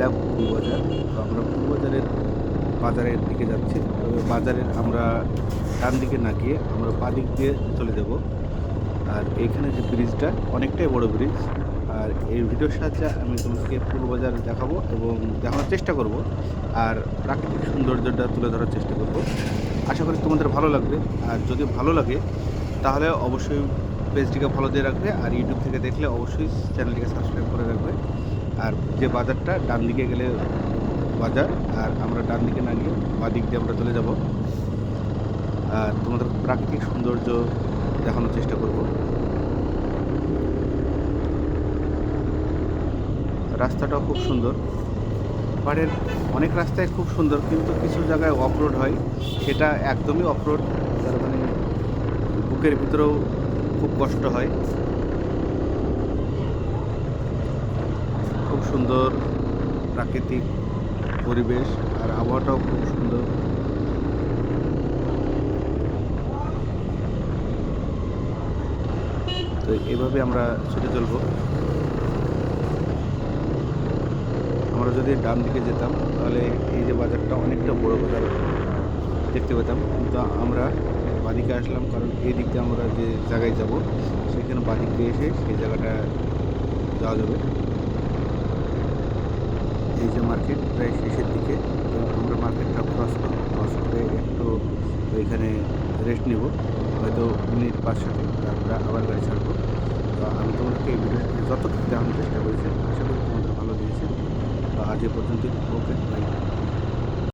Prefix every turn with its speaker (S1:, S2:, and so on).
S1: লাভ বাজার তো আমরা বাজারের বাজারের দিকে যাচ্ছি। তবে বাজারের আমরা ডান দিকে না গিয়ে আমরা পা দিক দিয়ে চলে যাব। আর এইখানে যে ব্রিজটা, অনেকটাই বড় ব্রিজ। আর এই ভিডিওর সাহায্যে আমি তোমাকে বাজার দেখাবো এবং দেখানোর চেষ্টা করব। আর প্রাকৃতিক সৌন্দর্যটা তুলে ধরার চেষ্টা করব। আশা করি তোমাদের ভালো লাগবে। আর যদি ভালো লাগে, তাহলে অবশ্যই পেজটিকে ফলো দিয়ে রাখবে। আর ইউটিউব থেকে দেখলে অবশ্যই চ্যানেলটিকে সাবস্ক্রাইব করে রাখবে। আর যে বাজারটা, ডান দিকে গেলে বাজার, আর আমরা ডান দিকে না গিয়ে বা দিক দিয়ে আমরা চলে যাব। আর তোমাদের প্রাকৃতিক সৌন্দর্য দেখানোর চেষ্টা করব। রাস্তাটাও খুব সুন্দর। পাহাড়ের অনেক রাস্তায় খুব সুন্দর, কিন্তু কিছু জায়গায় অফ রোড হয়। সেটা একদমই অফ রোড তার মানে বুকের ভিতরেও খুব কষ্ট হয় খুব সুন্দর প্রাকৃতিক পরিবেশ আর আবহাওয়াটাও খুব সুন্দর। তো এভাবে আমরা ছুটে চলবো। আমরা যদি ডান দিকে যেতাম, তাহলে এই যে বাজারটা অনেকটা বড় বাজার দেখতে পেতাম। কিন্তু আমরা বাদিকে আসলাম কারণ এই দিক আমরা যে জায়গায় যাব, সেখানে বাদিক এসে সেই জায়গাটা যাওয়া যাবে। এই যে মার্কেট প্রায় শেষের দিকে, তো আমরা মার্কেটটা ক্রস করব ক্রস করে একটু ওইখানে রেস্ট নেব। হয়তো মিনিট পাঁচ সাথে তারপরে আবার গাড়ি ছাড়বো। তো আমি তোমাদেরকে এই ভিডিও যতটুকু দেখানোর চেষ্টা করেছি, আশা করি তোমাদের ভালো লেগেছে। তো আজ পর্যন্ত ওকে বাই